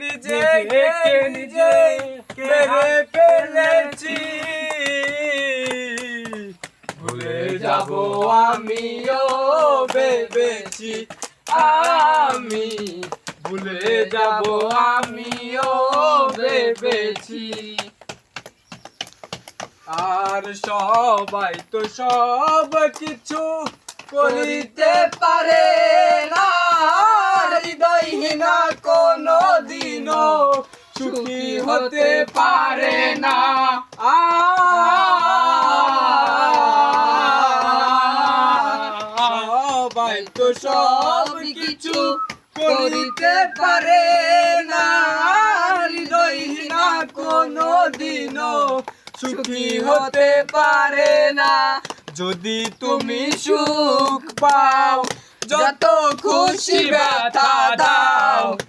নিজেকে নিজে মেরে ফেলেছি। ভুলে যাব আমিও ভেবেছি আমি ভুলে যাব আমিও ভেবেছি। আর সবাই তো সব কিছু করিতে পারে না হৃদয়হীনা কোনো সুখী হতে পারে না। সবাই তো সব কিছু করিতে পারে না। হৃদয়হীনা কোনো দিনও সুখী হতে পারে না। যদি তুমি সুখ পাও যত খুশি ব্যথা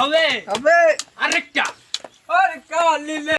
হবে হবে? আরেকটা। আর কালিলে